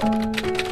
콩고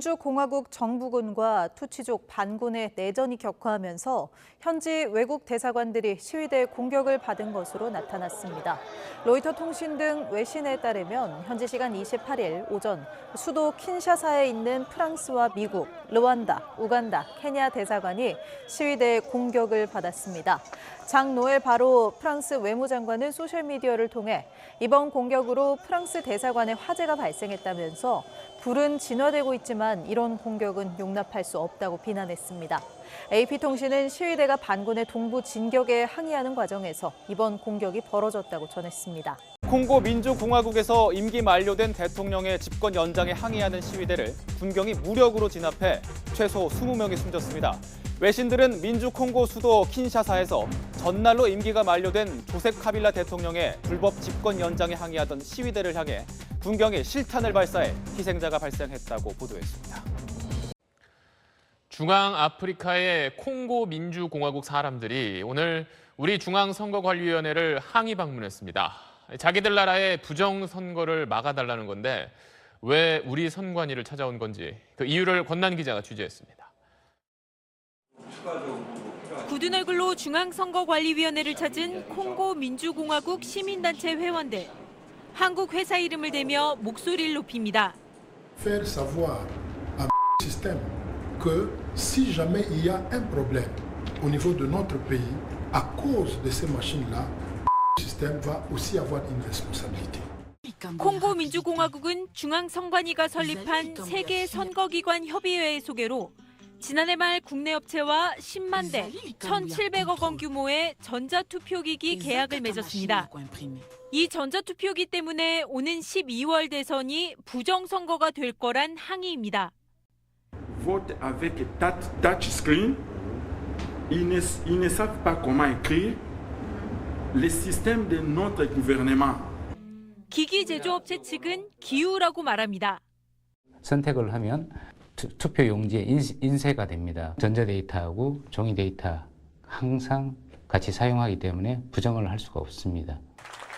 민주공화국 정부군과 투치족 반군의 내전이 격화하면서 현지 외국 대사관들이 시위대 공격을 받은 것으로 나타났습니다. 로이터 통신 등 외신에 따르면 현지 시간 28일 오전 수도 킨샤사에 있는 프랑스와 미국, 르완다, 우간다, 케냐 대사관이 시위대의 공격을 받았습니다. 장 노엘 바로 프랑스 외무장관은 소셜미디어를 통해 이번 공격으로 프랑스 대사관에 화재가 발생했다면서 불은 진화되고 있지만 이런 공격은 용납할 수 없다고 비난했습니다. AP통신은 시위대가 반군의 동부 진격에 항의하는 과정에서 이번 공격이 벌어졌다고 전했습니다. 콩고 민주공화국에서 임기 만료된 대통령의 집권 연장에 항의하는 시위대를 군경이 무력으로 진압해 최소 20명이 숨졌습니다. 외신들은 민주 콩고 수도 킨샤사에서 전날로 임기가 만료된 조셉 카빌라 대통령의 불법 집권 연장에 항의하던 시위대를 향해 군경이 실탄을 발사해 희생자가 발생했다고 보도했습니다. 중앙 아프리카의 콩고 민주공화국 사람들이 오늘 우리 중앙선거관리위원회를 항의 방문했습니다. 자기들 나라의 부정 선거를 막아달라는 건데 왜 우리 선관위를 찾아온 건지 그 이유를 권난 기자가 취재했습니다. 굳은 얼굴로 중앙선거관리위원회를 찾은 콩고 민주공화국 시민단체 회원들. 한국 회사 이름을 대며 목소리를 높입니다. faire savoir à système que si jamais il y a un problème au niveau de notre pays, à cause de ces machines-là, le système va aussi avoir une responsabilité. 콩고 민주공화국은 중앙선관위가 설립한 세계 선거기관 협의회의 소개로 지난해 말 국내 업체와 10만 대, 1,700억 원 규모의 전자투표기기 계약을 맺었습니다. 이 전자투표기 때문에 오는 12월 대선이 부정선거가 될 거란 항의입니다. vote avec touch, touchscreen. Ils ne, ils ne savent pas comment écrire. Le système de notre gouvernement. 기기 제조업체 측은 기우라고 말합니다. 선택을 하면 투, 투표 용지에 인, 인쇄가 됩니다. 전자데이터하고 종이 데이터 항상 같이 사용하기 때문에 부정을 할 수가 없습니다.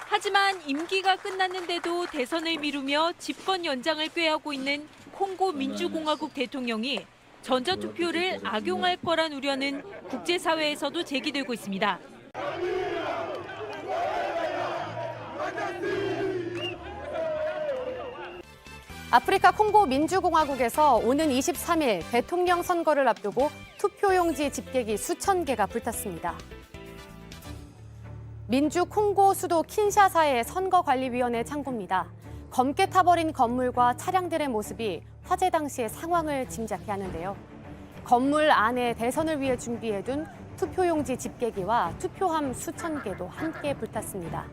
하지만 임기가 끝났는데도 대선을 미루며 집권 연장을 꾀하고 있는 콩고 민주공화국 대통령이 전자투표를 악용할 거란 우려는 국제사회에서도 제기되고 있습니다. 아프리카 콩고 민주공화국에서 오는 23일 대통령 선거를 앞두고 투표용지 집계기 수천 개가 불탔습니다. 민주 콩고 수도 킨샤사의 선거관리위원회 창고입니다. 검게 타버린 건물과 차량들의 모습이 화재 당시의 상황을 짐작케 하는데요. 건물 안에 대선을 위해 준비해둔 투표용지 집계기와 투표함 수천 개도 함께 불탔습니다.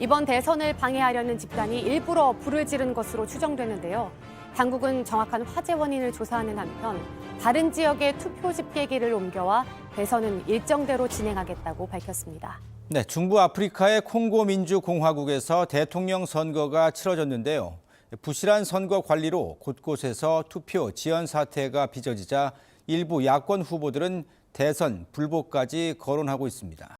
이번 대선을 방해하려는 집단이 일부러 불을 지른 것으로 추정되는데요. 당국은 정확한 화재 원인을 조사하는 한편 다른 지역의 투표 집계기를 옮겨와 대선은 일정대로 진행하겠다고 밝혔습니다. 네, 중부 아프리카의 콩고 민주공화국에서 대통령 선거가 치러졌는데요. 부실한 선거 관리로 곳곳에서 투표 지연 사태가 빚어지자 일부 야권 후보들은 대선 불복까지 거론하고 있습니다.